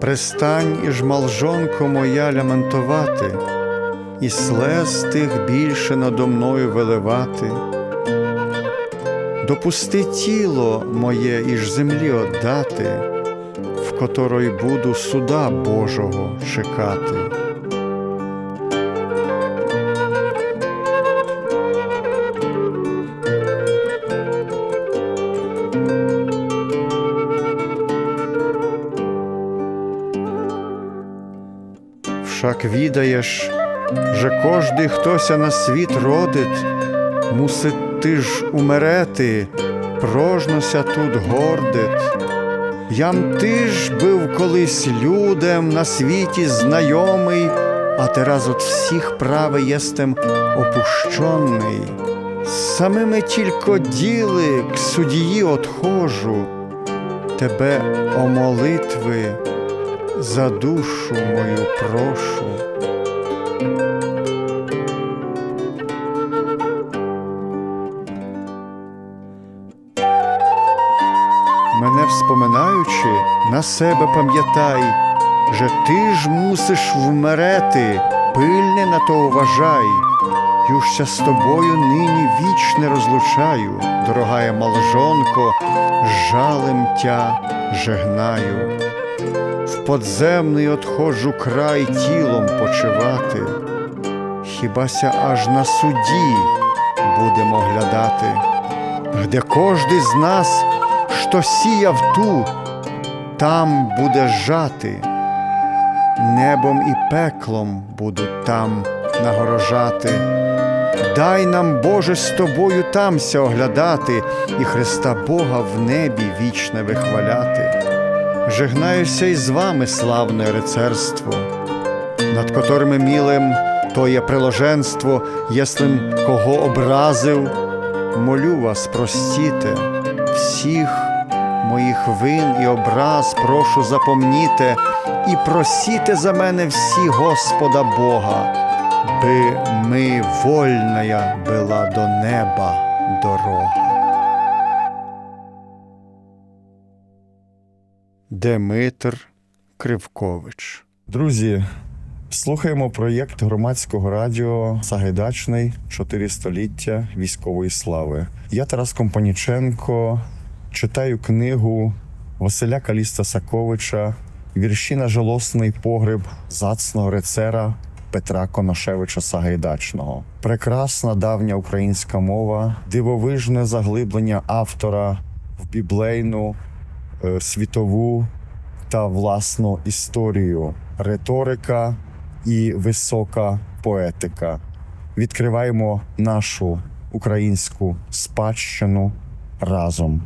Пристань і жмалжонко моя ляментувати, і слез тих більше надо мною виливати. Допусти тіло моє іж землі отдати, в которой буду суда Божого чекати. Však відаєш, že кожний хтося на світ родить, мусить ти ж умерети, прожнося тут гордить. Ям ти ж був колись людям на світі знайомий, а teraz от всіх правий єстем опущений. Самими тільки діли к судії отхожу, тебе о молитви за душу мою прошу. Мене вспоминаючи, на себе пам'ятай, же ти ж мусиш вмерети, пильне на то уважай. Южся з тобою нині вічне розлучаю, дорогая малжонко, жалем тя жегнаю. В подземний отходжу край тілом почивати, хібася аж на суді будемо глядати, де кожний з нас, що сіяв ту, там буде жати, небом і пеклом будуть там нагорожати. Дай нам, Боже, з тобою тамся оглядати і Христа Бога в небі вічне вихваляти. Жегнаюся із вами, славне рицарство, над которими мілим то є приложенство, єслим кого образив, молю вас, простіте, всіх моїх вин і образ прошу запомніте і просіте за мене всі Господа Бога, би ми вольная була до неба дорога. Демитр Кривкович. Друзі, слухаємо проєкт громадського радіо Сагайдачний Чотири століття військової слави. Я Тарас Компаніченко читаю книгу Василя Каліста Саковича Вірші на жалосний погреб зацного рецера Петра Коношевича Сагайдачного. Прекрасна давня українська мова, дивовижне заглиблення автора в біблейну світову та власну історію, риторика і висока поетика. Відкриваємо нашу українську спадщину разом.